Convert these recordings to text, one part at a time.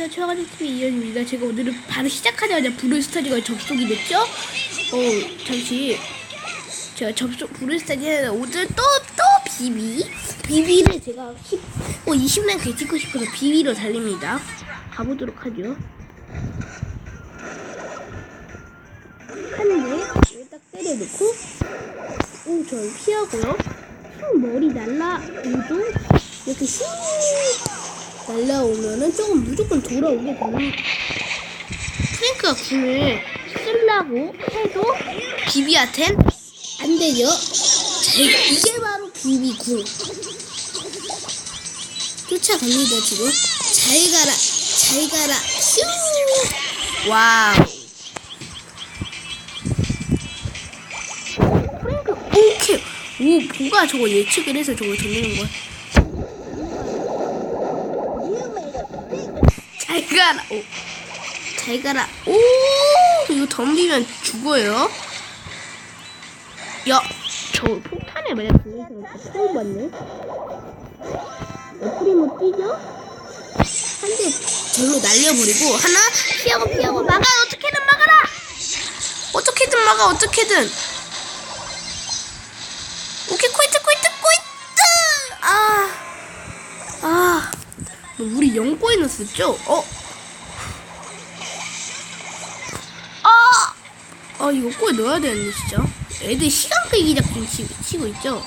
안녕하세요. 최가지 TV 이현입니다. 제가 오늘은 바로 시작하자마자 브루스타즈가 접속이 됐죠? 어, 잠시. 제가 접속, 브루스타즈에 오늘 또, 또 비비. 비비를 제가 10, 어, 20만 개 찍고 싶어서 비비로 달립니다. 가보도록 하죠. 하는데, 여기 딱 때려놓고, 오, 저 피하고요. 형 머리 날라오도 이렇게 씩 날라오면은 조금 무조건 돌아오게 되는 프랭크가 궁을 쓰려고 해도 비비한텐 안 되죠. 자, 이게 바로 비비 궁. 쫓아갑니다 지금. 잘 가라, 잘 가라, 슈. 와우. 프랭크 오케이. 오, 보가 저거 예측을 해서 저거 던지는 거야. 잘 가라. 오. 잘 가라. 오, 이거 덤비면 죽어요. 야, 저 폭탄에 만약 사람 처음 봤네. 옆구리 못 뛰죠? 한 대 절로 날려버리고 하나 피하고 피하고 막아 어떻게든 막아라. 어떻게든 막아 어떻게든. 오케이 코이트 코이트 코이트. 아, 아. 우리 0포에 넣었죠? 어? 아, 이거 꼭 넣어야 되는데, 진짜. 애들 시간 작품 치, 치고 있죠?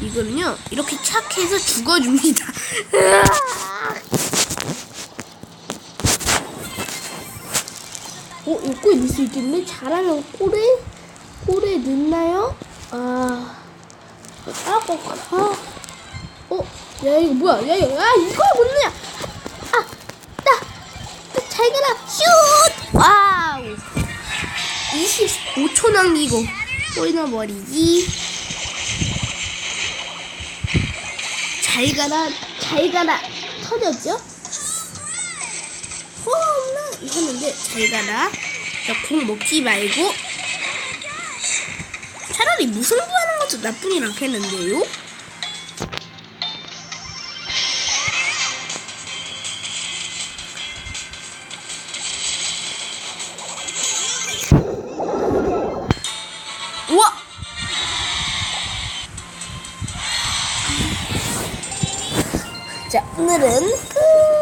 이거는요, 이렇게 착해서 죽어줍니다. 어, 이거 꼴 넣을 수 있겠네? 잘하면 꼴에, 꼴에 넣나요? 아, 아, 꼭, 아. 어? 야 이거 뭐야? 야 이거 아 이걸 못 넣냐? 아, 나, 잘 가라. 슛! 와우. 25초 남기고 골 넣어버리기. 잘 가라, 잘 가라. 터졌죠? 홈런 했는데 잘 가라. 자공 먹지 말고. 차라리 무승부하는 것도 나쁘진 않겠는데요? 자, 오늘은 그